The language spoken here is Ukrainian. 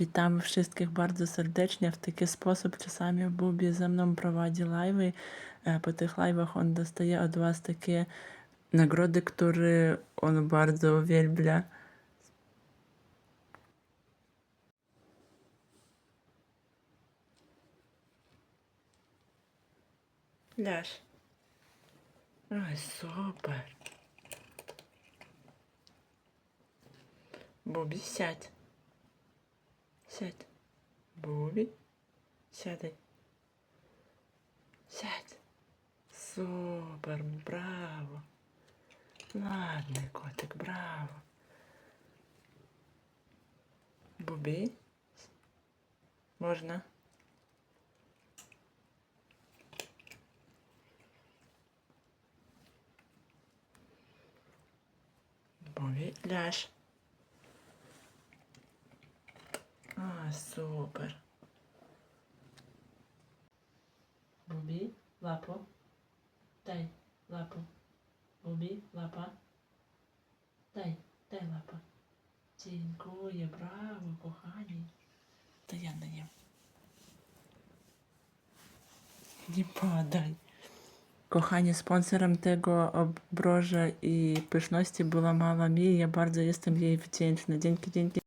Witamy wszystkich bardzo serdecznie. W taki sposób czasami Bubi ze mną prowadzi live'y. E, Po tych live'ach on dostaje od Was takie nagrody, które on bardzo uwielbia. Ляж. Ой, супер. Бубі, сядь. Сядь. Бубі. Сядай. Сядь. Супер, браво. Ладний котик, браво. Бубі. Можна? Бубі, ляж. Супер. Бубі, лапу. Дай лапу. Бубі, лапа. Дай, дай лапа. Dziękuję, brawo, kochani. To ja na nią. Nie padaj. Kochani, sponsorem tego obroża i pyszności była mama mi. Ja bardzo jestem jej wdzięczna. Dzięki, dzięki.